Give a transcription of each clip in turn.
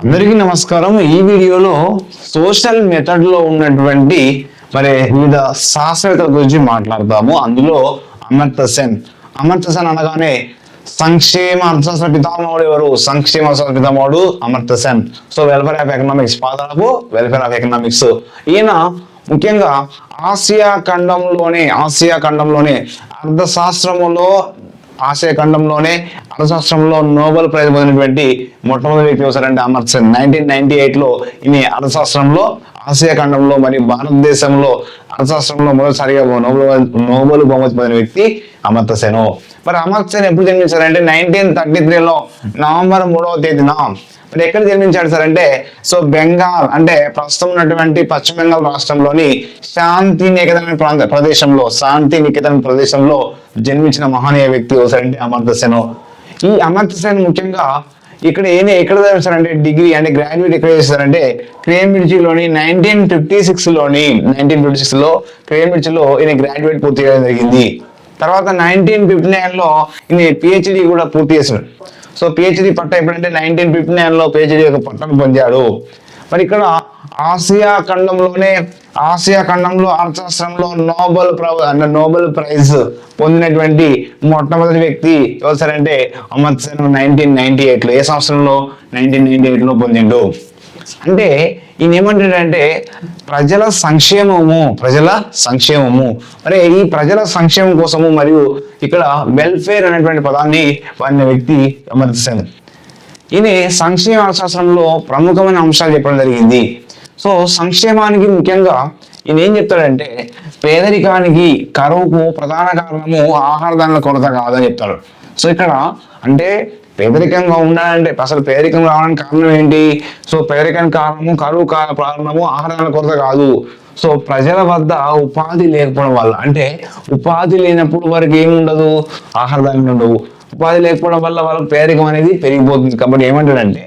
అందరికీ నమస్కారం. ఈ వీడియోలో సోషల్ మెథడ్లో ఉన్నటువంటి మరి వివిధ శాస్త్రవేత్తల గురించి మాట్లాడతాము అందులో అమర్త సెన్ అమర్త సెన్ అనగానే సంక్షేమ అర్థశాస్త్ర పితామహుడు ఎవరు? సంక్షేమ అర్థశాస్త్ర పితామహుడు Amartya Sen so welfare of economics పాదాలకు వెల్ఫేర్ ఆఫ్ ఎకనామిక్స్ ఈయన ముఖ్యంగా ఆసియా ఖండంలోనే ఆసియా ఖండంలోనే అర్థశాస్త్రములో ఆసియా ఖండంలోనే అర్థశాస్త్రంలో నోబెల్ ప్రైజ్ పొందినటువంటి మొట్టమొదటి వ్యక్తి ఎవరంటే అమర్సన్ నైన్టీన్ నైన్టీ ఎయిట్లో లో అర్థశాస్త్రంలో ఆసియా ఖండంలో మరియు భారతదేశంలో అర్థశాస్త్రంలో మొదటిసారిగా నోబెల్ నోబెల్ బహుమతి పొందిన వ్యక్తి. అమర్త సెను మరి అమర్త సెన్ ఎప్పుడు జన్మించారంటే నైన్టీన్ థర్టీ త్రీలో నవంబర్ మూడవ తేదీన. మరి ఎక్కడ జన్మించాడు సార్ అంటే సో బెంగాల్ అంటే ప్రస్తుతం ఉన్నటువంటి పశ్చిమ బెంగాల్ రాష్ట్రంలోని శాంతి నికేతన ప్రాంత ప్రదేశంలో శాంతి నికేతన్ ప్రదేశంలో జన్మించిన మహనీయ వ్యక్తి ఎవరంటే అమర్త సెన్ ఈ అమర్త సెన్ ముఖ్యంగా ఇక్కడ ఏం ఎక్కడ చదివిస్తారంటే డిగ్రీ అంటే గ్రాడ్యుయేట్ ఎక్కడ చేస్తారంటే క్రేమిడ్జిలోని నైన్టీన్ ఫిఫ్టీ సిక్స్లోని నైన్టీన్ ఫిఫ్టీ సిక్స్లో లో ఈయన గ్రాడ్యుయేట్ పూర్తి చేయడం జరిగింది. తర్వాత నైన్టీన్ ఫిఫ్టీ నైన్లో ఈయన పిహెచ్డి కూడా పూర్తి చేశాడు సో పిహెచ్డి పట్ట ఎప్పుడంటే నైన్టీన్ ఫిఫ్టీ నైన్లో పిహెచ్డి యొక్క పట్టను పొందాడు. మరి ఇక్కడ ఆసియా ఖండంలోనే ఆసియా ఖండంలో అర్థశాస్త్రంలో నోబెల్ ప్ర- అంటే నోబెల్ ప్రైజ్ పొందినటువంటి మొట్టమొదటి వ్యక్తి ఎవరు సార్ అంటే అమర్త్య సెన్ నైన్టీన్ నైన్టీ ఎయిట్లో ఏ సంవత్సరంలో? నైన్టీన్ నైన్టీ ఎయిట్లో పొందిండు. అంటే ఈయన ఏమంటాడంటే ప్రజల సంక్షేమము ప్రజల సంక్షేమము. అరే ఈ ప్రజల సంక్షేమం కోసము మరియు ఇక్కడ వెల్ఫేర్ అనేటువంటి పదాన్ని వాడిన వ్యక్తి అమర్త్య ఈయన సంక్షేమ అర్థశాస్త్రంలో ప్రముఖమైన అంశాలు చెప్పడం జరిగింది. సో సంక్షేమానికి ముఖ్యంగా ఈయన ఏం చెప్తాడంటే పేదరికానికి కరువుకు ప్రధాన కారణము ఆహార ధాన్యాల కొరత కాదని చెప్తాడు. సో ఇక్కడ అంటే పేదరికంగా ఉండాలంటే అసలు పేదరికం రావడానికి కారణం ఏంటి? సో పేదరికానికి కారణము కరువు కాల కారణము ఆహారాల కొరత కాదు. సో ప్రజల వద్ద ఉపాధి లేకపోవడం వల్ల అంటే ఉపాధి లేనప్పుడు వారికి ఏముండదు? ఆహార ధాన్యం ఉండవు. ఉపాధి లేకపోవడం వల్ల వాళ్ళకి పేదరికం అనేది పెరిగిపోతుంది. కాబట్టి ఏమంటాడంటే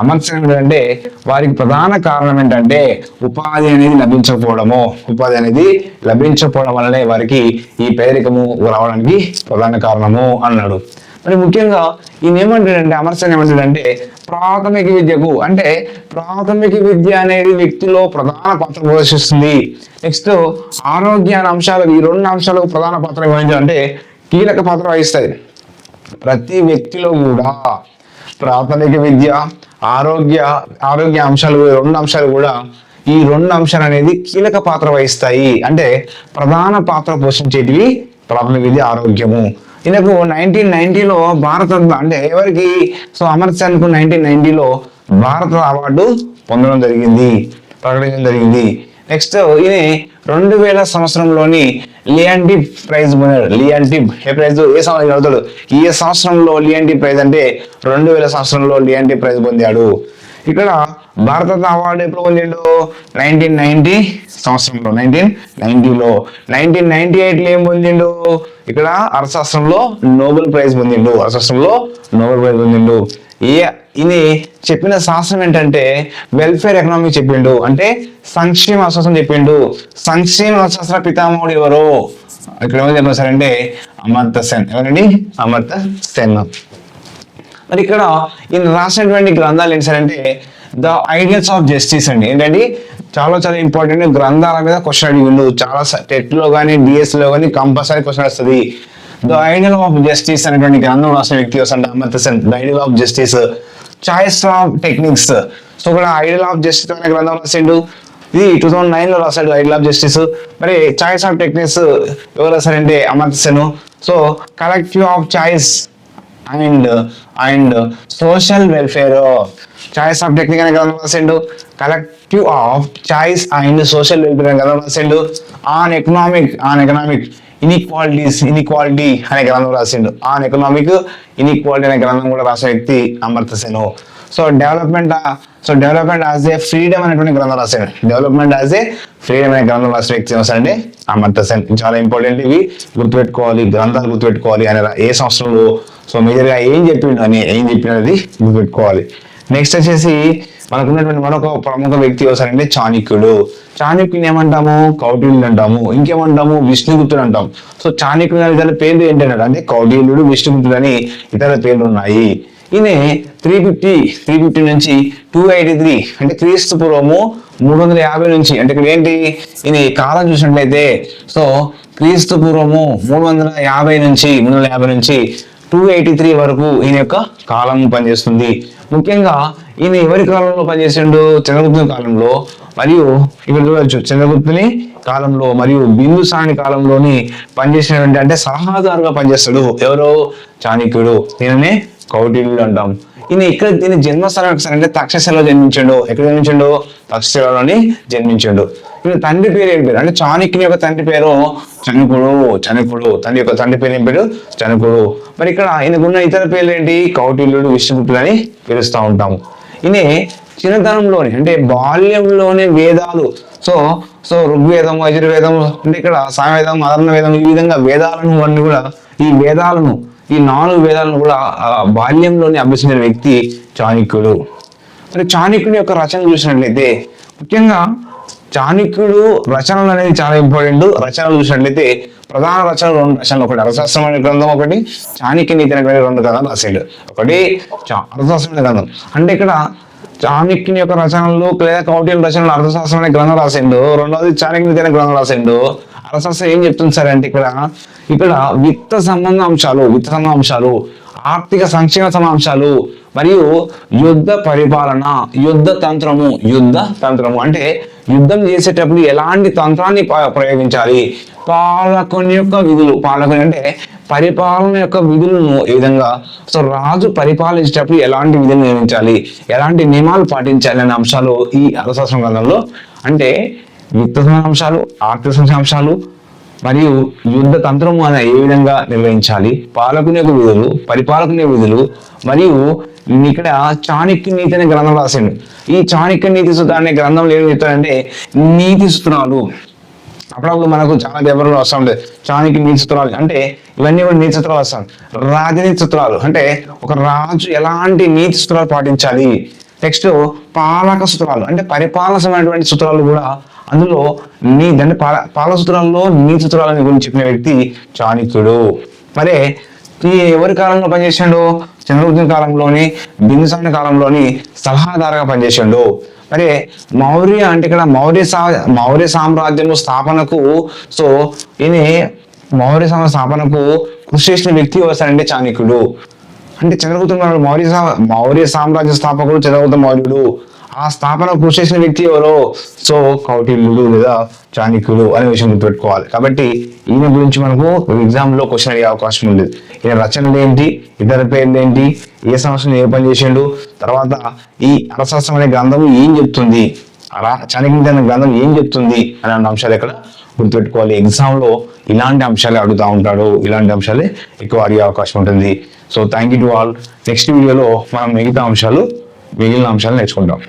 అమర్చడం అంటే వారికి ప్రధాన కారణం ఏంటంటే ఉపాధి అనేది లభించకపోవడము. ఉపాధి అనేది లభించకపోవడం వల్లనే వారికి ఈ పేదరికము రావడానికి ప్రధాన కారణము అన్నాడు. మరి ముఖ్యంగా ఈయన ఏమంటాడంటే అమర్చన్ ఏమంటాడంటే ప్రాథమిక విద్యకు అంటే ప్రాథమిక విద్య అనేది వ్యక్తిలో ప్రధాన పాత్ర పోషిస్తుంది. నెక్స్ట్ ఆరోగ్యాన్ని అంశాలు ఈ రెండు అంశాలకు ప్రధాన పాత్ర వహించాలంటే కీలక పాత్ర వహిస్తాయి. ప్రతి వ్యక్తిలో కూడా ప్రాథమిక విద్య ఆరోగ్య ఆరోగ్య అంశాలు రెండు అంశాలు కూడా ఈ రెండు అంశాలు అనేది కీలక పాత్ర వహిస్తాయి. అంటే ప్రధాన పాత్ర పోషించేటివి ప్రాథమిక విద్య ఆరోగ్యము. ఈయనకు నైన్టీన్ నైన్టీలో భారత అంటే ఎవరికి? సో అమర్త్యన్కు నైన్టీన్ నైన్టీలో భారత అవార్డు పొందడం జరిగింది ప్రకటించడం జరిగింది. నెక్స్ట్ ఈయన రెండు వేల సంవత్సరంలోని లియాంటి ప్రైజ్ పొందాడు లియాంటి ఏ ప్రైజ్? ఏ సంవత్సరం వెళ్తాడు ఈ సంవత్సరంలో లియాంటి ప్రైజ్ అంటే రెండు వేల సంవత్సరంలో లియాంటి ప్రైజ్ పొందాడు. ఇక్కడ భారతరత్న అవార్డు ఎప్పుడు పొందిండు నైన్టీన్ నైన్టీ సంవత్సరంలో. నైన్టీన్ నైన్టీలో నైన్టీన్ నైన్టీ ఎయిట్లో ఏం పొందిండు? ఇక్కడ అర్థశాస్త్రంలో నోబెల్ ప్రైజ్ పొందిండు. అర్థశాస్త్రంలో నోబెల్ ప్రైజ్ పొందిండు. ఏ ఇది చెప్పిన శాస్త్రం ఏంటంటే వెల్ఫేర్ ఎకనామిక్ చెప్పిండు. అంటే సంక్షేమ అర్థశాస్త్రం చెప్పిండు. సంక్షేమ అర్థశాస్త్ర పితామహుడు ఎవరు? ఇక్కడ ఏమో చెప్పారు సార్ అంటే అమర్త సెన్. ఎవరండి? అమర్త సెన్. మరి ఇక్కడ ఈయన రాసినటువంటి గ్రంథాలు ఏంటి సార్ అంటే ద ఐడియల్స్ ఆఫ్ జస్టిస్ అండి. ఏంటంటే చాలా చాలా ఇంపార్టెంట్ గ్రంథాల మీద క్వశ్చన్ అడిగిండు చాలా టెట్లో కానీ డిఎస్లో కానీ కంపల్సరీ క్వశ్చన్ వస్తుంది. ద ఐడియల్ ఆఫ్ జస్టిస్ అనేటువంటి గ్రంథం రాసిన వ్యక్తి వస్తుంది Amartya Sen the ideal of justice choice of techniques so ఇక్కడ ఐడియల్ ఆఫ్ జస్టిస్ అనే గ్రంథం రాసిండు. ఇది టూ థౌసండ్ నైన్లో రాశాడు ఐడియల్ ఆఫ్ జస్టిస్ మరి చాయిస్ ఆఫ్ టెక్నిక్స్ ఎవరు రాశారంటే Amartya Sen so collective of choice and and social welfare choice of technique అనే గ్రంథం రాసిండు collective of choice and social welfare అనే గ్రంథం రాసిండు on economic on economic inequalities inequality అనే గ్రంథం రాసిండు. ఆన్ ఎకనామిక్ ఇన్ఈక్వాలిటీ అనే గ్రంథం కూడా రాసిన వ్యక్తి Amartya Sen. So development so development as a freedom అనేటువంటి గ్రంథం రాశాడు డెవలప్మెంట్ యాజ్ ఏ ఫ్రీడమ్ అనే గ్రంథం రాసిన వ్యక్తి ఏమంటే అమర్త సెన్. చాలా ఇంపార్టెంట్ ఇవి. గుర్తుపెట్టుకోవాలి గ్రంథాలు గుర్తుపెట్టుకోవాలి ఆయన ఏ సంవత్సరంలో. సో మేజర్గా ఏం చెప్పిండు అని ఏం చెప్పినది గుర్తుపెట్టుకోవాలి. నెక్స్ట్ వచ్చేసి మనకు ఉన్నటువంటి మరొక ప్రముఖ వ్యక్తి ఎవరంటే చాణక్యుడు. చాణక్యుని ఏమంటాము? కౌటిల్యుడు అంటాము. ఇంకేమంటాము? విష్ణుగుప్తుడు అంటాం సో చాణక్యుడు అనే ఇతర పేర్లు ఏంటంటే అంటే కౌటిల్యుడు విష్ణుగుప్తుడు అని ఇతర పేర్లు ఉన్నాయి ఈయన త్రీ ఫిఫ్టీ త్రీ ఫిఫ్టీ నుంచి టూ ఎయిటీ త్రీ అంటే క్రీస్తు పూర్వము మూడు వందల యాభై నుంచి అంటే ఇక్కడ ఏంటి? ఈయన కాలం చూసినట్లయితే సో క్రీస్తు పూర్వము మూడు వందల యాభై నుంచి మూడు వందల యాభై నుంచి టూ ఎయిటీ త్రీ వరకు ఈయన యొక్క కాలం పనిచేస్తుంది. ముఖ్యంగా ఈయన ఎవరి కాలంలో పనిచేసిండు? చంద్రగుప్తుని కాలంలో. మరియు ఇక్కడ చూడవచ్చు చంద్రగుప్తుని కాలంలో మరియు బిందుసాని కాలంలోని పనిచేసినటువంటి అంటే సలహాదారుగా పనిచేస్తాడు ఎవరో? చాణక్యుడు. ఈయననే కౌటిల్యుడు అంటాం. ఈయన ఇక్కడ దీని జన్మస్థలం ఒకసారి అంటే తక్షశిలలో జన్మించాడు. ఎక్కడ జన్మించాడు? తక్షశిలలోని జన్మించాడు. తండ్రి పేరు ఏం పేరు? అంటే చాణక్యుని యొక్క తండ్రి పేరు చనుకుడు చనుకుడు తండ్రి యొక్క తండ్రి పేరు ఏం పేరు? చనుకుడు. మరి ఇక్కడ ఈయనకున్న ఇతర పేర్లు ఏంటి? కౌటిల్యుడు విష్ణుగుప్తుడు అని పిలుస్తూ ఉంటాము ఈయన చిన్నతనంలోనే అంటే బాల్యంలోనే వేదాలు. సో సో ఋగ్వేదం యజుర్వేదం అంటే ఇక్కడ సామవేదం అదర్ణ వేదం ఈ విధంగా వేదాలను అన్ని కూడా ఈ వేదాలను ఈ నాలుగు వేదాలను కూడా బాల్యంలోనే అభ్యసించిన వ్యక్తి చాణక్యుడు. మరి చాణిక్యుని యొక్క రచన చూసినట్లయితే ముఖ్యంగా చాణక్యుడు రచనలు అనేది చాలా ఇంపార్టెంట్ రచనలు చూసినట్లయితే ప్రధాన రచనలు రెండు రచనలు. ఒకటి అర్థశాస్త్రం అనే గ్రంథం ఒకటి చాణక్య నీతి అనేటువంటి రెండు గ్రంథాలు రాసిండు ఒకటి చా- అర్థశాస్త్రం అనే గ్రంథం. అంటే ఇక్కడ చాణక్యుని యొక్క రచనలు లేదా కౌటిల్య రచనలు అర్థశాస్త్రం అనే గ్రంథం రాసిండు. రెండవది చాణక్య నీతి అనే గ్రంథం రాసిండు. అర్థశాస్త్రం ఏం చెప్తుంది సార్ అంటే ఇక్కడ ఇక్కడ విత్త సంబంధ అంశాలు విత్త సంబంధ అంశాలు ఆర్థిక సంక్షేమ సమాంశాలు మరియు యుద్ధ పరిపాలన యుద్ధ తంత్రము యుద్ధ తంత్రము. అంటే యుద్ధం చేసేటప్పుడు ఎలాంటి తంత్రాన్ని ప్రయోగించాలి? పాలకుని యొక్క విధులు. పాలకుని అంటే పరిపాలన యొక్క విధులను ఏ విధంగా? సో రాజు పరిపాలించేటప్పుడు ఎలాంటి విధులు నిర్మించాలి? ఎలాంటి నియమాలు పాటించాలి అనే అంశాలు ఈ అర్థశాస్త్రం గ్రంథంలో. అంటే యుద్ధ అంశాలు ఆర్థిక అంశాలు మరియు యుద్ధ తంత్రము అనే ఏ విధంగా నిర్వహించాలి? పాలకుని యొక్క విధులు పరిపాలకుని విధులు మరియు ఇక్కడ చాణక్య నీతి అనే గ్రంథం రాసిండు ఈ చాణక్య నీతి సూత్రం అనే గ్రంథంలో ఏం చెప్తారంటే నీతి సూత్రాలు అప్పుడప్పుడు మనకు చాలా పేపర్లు వస్తూ ఉంటాయి. చాణక్య నీతి సూత్రాలు అంటే ఇవన్నీ కూడా నీతి సూత్రాలు వస్తాయి రాజనీతి సూత్రాలు అంటే ఒక రాజు ఎలాంటి నీతి సూత్రాలు పాటించాలి? నెక్స్ట్ పాలక సూత్రాలు అంటే పరిపాలన సూత్రాలు కూడా అందులో నీ దాని పాల పాలక నీ సూత్రాలని గురించి చెప్పిన వ్యక్తి చాణిక్యుడు మరే ఈ ఎవరి కాలంలో పనిచేసాడు చంద్రగుప్తుని కాలంలోని బిందుసాని కాలంలోని సలహాదారుగా పనిచేసాడు మరి మౌర్య అంటే ఇక్కడ మౌర్య సా మౌర్య సామ్రాజ్యము స్థాపనకు సో ఈయన మౌర్య సామ్రాజ్య స్థాపనకు కృషి చేసిన వ్యక్తి ఎవరంటే చాణక్యుడు అంటే చంద్రగుప్తుడు మౌర్య మౌర్య సామ్రాజ్య స్థాపకుడు చంద్రగుప్త మౌర్యుడు. ఆ స్థాపన కృషి చేసిన వ్యక్తి ఎవరో? సో కౌటిల్యుడు లేదా చాణక్యుడు అనే విషయం గుర్తుపెట్టుకోవాలి. కాబట్టి ఈయన గురించి మనకు ఎగ్జామ్లో క్వశ్చన్ అడిగే అవకాశం ఉండేది. ఈయన రచనలు ఏంటి? ఇతర పేర్లు ఏంటి? ఏ సంవత్సరం ఏ పని చేసిండు? తర్వాత ఈ అరశాస్త్రం అనే గ్రంథం ఏం చెప్తుంది? అలా చాణక్యుడి అనే గ్రంథం ఏం చెప్తుంది? అనే అంశాలు ఇక్కడ గుర్తుపెట్టుకోవాలి. ఎగ్జామ్లో ఇలాంటి అంశాలే అడుగుతూ ఉంటాడు. ఇలాంటి అంశాలే ఎక్కువ అడిగే అవకాశం ఉంటుంది. So thank you to all next వీడియోలో మనం మిగతా అంశాలు మిగిలిన అంశాలు నేర్చుకుంటాం.